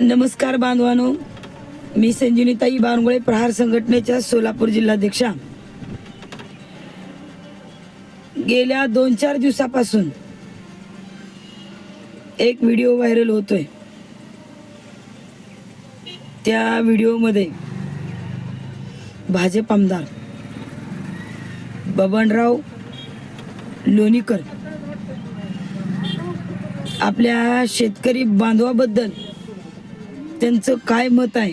नमस्कार बांधवानो. मी संजीवनीताई बानगुळे प्रहार संघटनेच्या सोलापूर जिल्हाध्यक्षा. गेल्या दोन चार दिवसापासून एक व्हिडिओ व्हायरल होतोय. त्या व्हिडिओमध्ये भाजप आमदार बबनराव लोणीकर आपल्या शेतकरी बांधवाबद्दल त्यांचं काय मत आहे?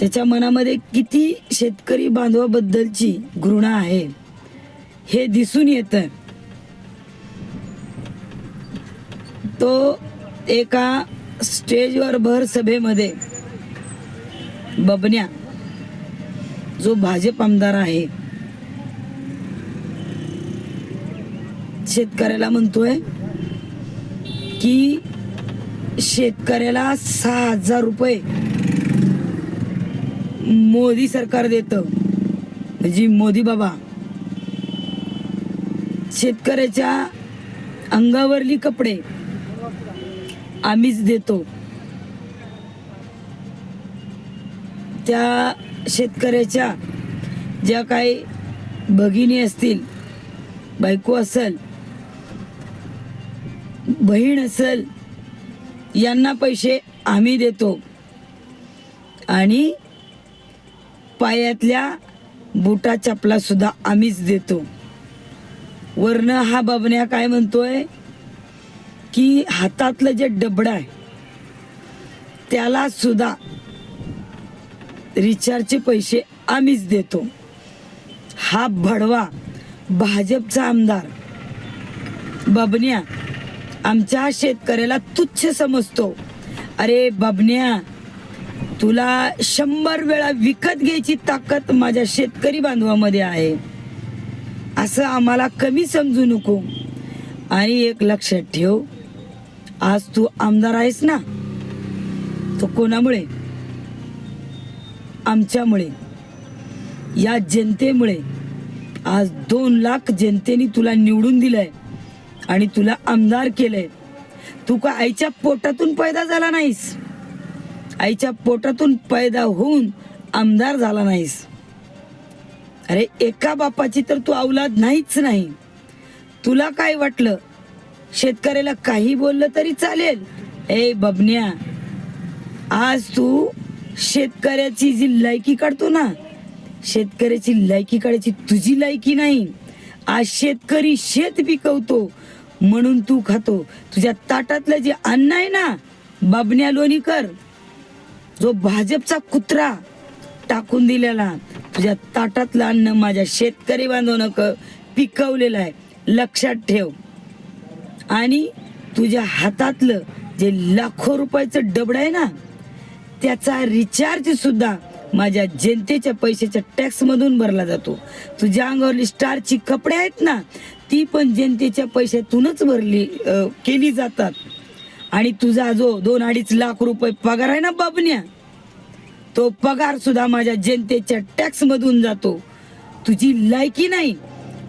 त्याच्या मनामध्ये किती शेतकरी बांधवाबद्दलची घृणा आहे हे दिसून येत तो एका स्टेजवर भर सभेमध्ये बबन्या जो भाजप आमदार आहे शेतकऱ्याला म्हणतोय की शेतकऱ्याला सहा हजार रुपये मोदी सरकार देतं. म्हणजे मोदी बाबा शेतकऱ्याच्या अंगावरली कपडे आम्हीच देतो. त्या शेतकऱ्याच्या ज्या काही भगिनी असतील बायको असेल बहीण असेल यांना पैसे आम्ही देतो. आणि पायातल्या बुटा चपलासुद्धा आम्हीच देतो. वर्ण हा बबण्या काय म्हणतोय? की हातातलं जे डबड आहे त्याला सुद्धा रिचार्जचे पैसे आम्हीच देतो. हा भडवा भाजपचा आमदार बबन्या आमच्या शेतकऱ्याला तुच्छ समजतो. अरे बबन्या तुला शंभर वेळा विकत घ्यायची ताकद माझ्या शेतकरी बांधवामध्ये आहे. असं आम्हाला कमी समजू नको. आणि एक लक्षात ठेव आज तू आमदार आहेस ना? तो कोणामुळे? आमच्यामुळे. या जनतेमुळे. आज दोन लाख जनतेने तुला निवडून दिलंय. आणि तुला आमदार केलंय. तू का आईच्या पोटातून पैदा झाला नाहीस? आईच्या पोटातून पैदा होऊन आमदार झाला नाहीस. अरे एका बापाची तर तू अवलाद नाहीच नाही. तुला काय वाटलं? शेतकऱ्याला काही बोललं तरी चालेल. ए बबन्या आज तू शेतकऱ्याची जी लायकी काढतो ना शेतकऱ्याची लायकी काढायची तुझी लायकी नाही. आज शेतकरी शेत पिकवतो म्हणून तू खातो. तुझ्या ताटातलं जे अन्न आहे ना बाबण्या लोणीकर जो भाजपचा कुत्रा टाकून दिलेला तुझ्या ताटातलं अन्न माझ्या शेतकरी बांधवनं क पिकवलेलं आहे. लक्षात ठेव. आणि तुझ्या हातातलं जे लाखो रुपयाचं डबड आहे ना त्याचा रिचार्ज सुद्धा माझ्या जनतेच्या पैशाच्या टॅक्स मधून भरला जातो. तुझ्या अंगावरली स्टारची कपडे आहेत ना ती पण जनतेच्या पैशातूनच भरली केली जातात. आणि तुझा जो दोन अडीच लाख रुपये पगार आहे ना बाबन्या तो पगार सुद्धा माझ्या जनतेच्या टॅक्स मधून जातो. तुझी लायकी नाही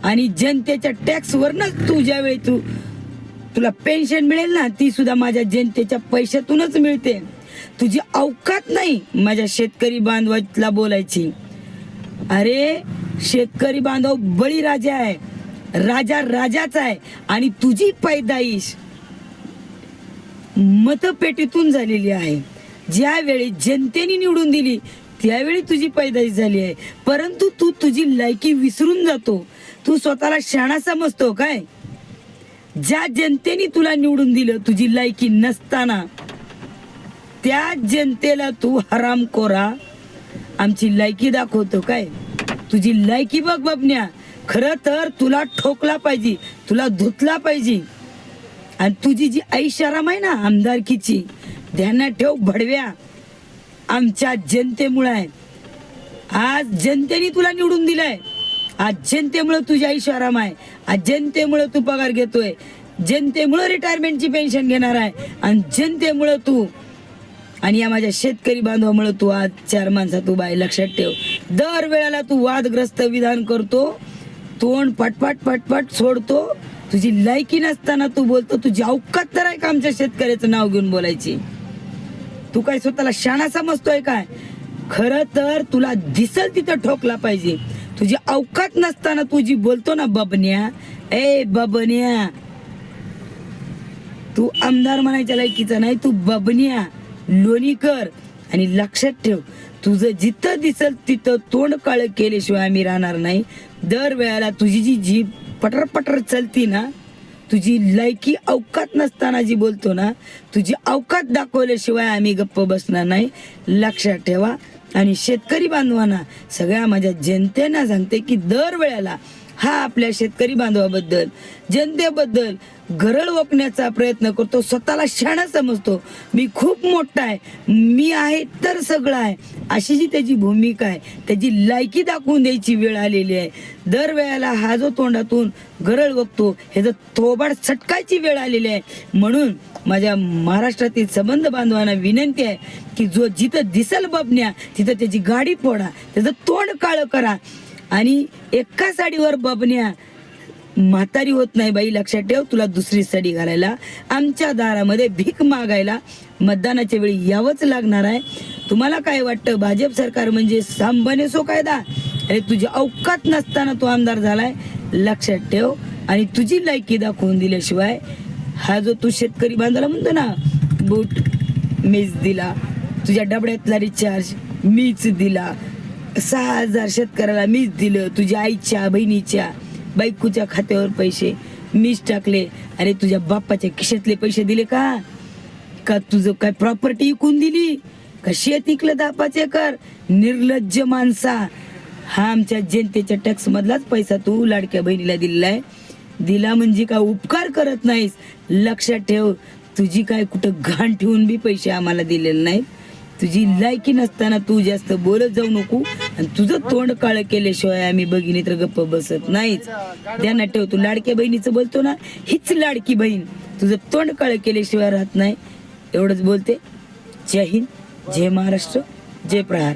आणि जनतेच्या टॅक्स वरनच तू ज्यावेळी तू तुला पेन्शन मिळेल ना ती सुद्धा माझ्या जनतेच्या पैशातूनच मिळते. तुझी अवकात नाही माझ्या शेतकरी बांधवातला बोलायची. अरे शेतकरी बांधव बळीराजा आहे. राजा राजाच आहे. आणि तुझी पैदाईश मतपेटीतून झालेली आहे. ज्यावेळी जनतेने निवडून दिली त्यावेळी तुझी पैदाईश झाली आहे. परंतु तू तुझी लायकी विसरून जातो. तू स्वतःला शाणा समजतो काय? ज्या जनतेने तुला निवडून दिलं तुझी लायकी नसताना त्या जनतेला तू हराम कोरा. आमची लायकी दाखवतो काय? तुझी लायकी बघ बबन्या. खरं तर तुला ठोकला पाहिजे तुला धुतला पाहिजे. आणि तुझी जी ऐशाराम आहे ना आमदारकीची ध्यानात ठेव भडव्या. आमच्या जनतेमुळे आहे. आज जनतेने तुला निवडून दिलंय. आज जनतेमुळे तुझी ऐशाराम आहे. आज जनतेमुळे तू पगार घेतोय. जनतेमुळे रिटायरमेंटची पेन्शन घेणार आहे. आणि जनतेमुळे तू आणि या माझ्या शेतकरी बांधवामुळे तू आज चार माणसात उभा आहे लक्षात ठेव. दर वेळेला तू वादग्रस्त विधान करतो तोंड पटपट पटपट सोडतो. तुझी लायकी नसताना तू बोलतो तुझी अवकात तर आहे का आमच्या शेतकऱ्याचं नाव घेऊन बोलायची? तू काय स्वतःला शाणा समजतोय काय? खर तर तुला दिसल तिथं ठोकला पाहिजे. तुझी अवकात नसताना तू जी बोलतो ना बबन्या ए बबन्या. तू आमदार म्हणायच्या लायकीचा नाही तू बबन्या. लोणीकर आणि लक्षात ठेव तुझं जिथं दिसल तिथं तोंड काळ केल्याशिवाय आम्ही राहणार नाही. दर वेळेला तुझी जी जीभ पटर पटर चलती ना तुझी लायकी अवकात नसताना जी बोलतो ना तुझी अवकात दाखवल्याशिवाय आम्ही गप्प बसणार नाही. लक्षात ठेवा. आणि शेतकरी बांधवांना सगळ्या माझ्या जनतेना सांगते की दर वेळेला हा आपल्या शेतकरी बांधवाबद्दल जनतेबद्दल गरळ ओकण्याचा प्रयत्न करतो स्वतःला शाणा समजतो. मी खूप मोठा आहे मी आहे तर सगळं आहे. अशी जी त्याची भूमिका आहे. त्याची लायकी दाखवून द्यायची वेळ आलेली आहे. दरवेळेला हा जो तोंडातून गरळ ओकतो ह्याचं थोबाड सटकायची वेळ आलेली आहे. म्हणून माझ्या महाराष्ट्रातील संबंध बांधवांना विनंती आहे की जो जिथं दिसल बबण्या तिथं त्याची गाडी फोडा त्याचं तोंड काळं करा. आणि एका साडीवर बबन्या म्हातारी होत नाही बाई लक्षात ठेव तुला दुसरी साडी घालायला. आमच्या दारामध्ये भीक मागायला मतदानाच्या वेळी यावंच लागणार आहे. तुम्हाला काय वाटतं? भाजप सरकार म्हणजे सांबाने सो कायदा अरे तुझी अवकात नसताना तो आमदार झालाय. लक्षात ठेव. आणि तुझी लायकी दाखवून दिल्याशिवाय हा जो तू शेतकरी बांधला म्हणतो ना बूट मीच दिला. तुझ्या डबड्यातला रिचार्ज मीच दिला. सहा हजार शेतकऱ्याला मीच दिलं तुझ्या आईच्या बहिणीच्या बायकोच्या खात्यावर पैसे मीच टाकले. अरे तुझ्या बाप्पाच्या खिशातले पैसे दिले का? का तुझं काय प्रॉपर्टी विकून दिली? का शेत इकलं दापाचे कर निर्लज्ज माणसा. हा आमच्या जनतेच्या टॅक्स मधलाच पैसा तू लाडक्या बहिणीला दिलेला आहे दिला म्हणजे का उपकार करत नाहीस? लक्षात ठेव तुझी काय कुठं घाण ठेवून बी पैसे आम्हाला दिलेले नाहीत. तुझी लायकी नसताना तू जास्त बोलत जाऊ नको. आणि तुझं तोंड काळ केल्याशिवाय आम्ही बघिनी तर गप्प बसत नाहीच. ध्यानात ठेव तू लाडक्या बहिणीचं बोलतो ना हीच लाडकी बहीण. तुझं तोंड काळ केल्याशिवाय राहत नाही. एवढंच बोलते. जय हिंद जय महाराष्ट्र जय प्रहार.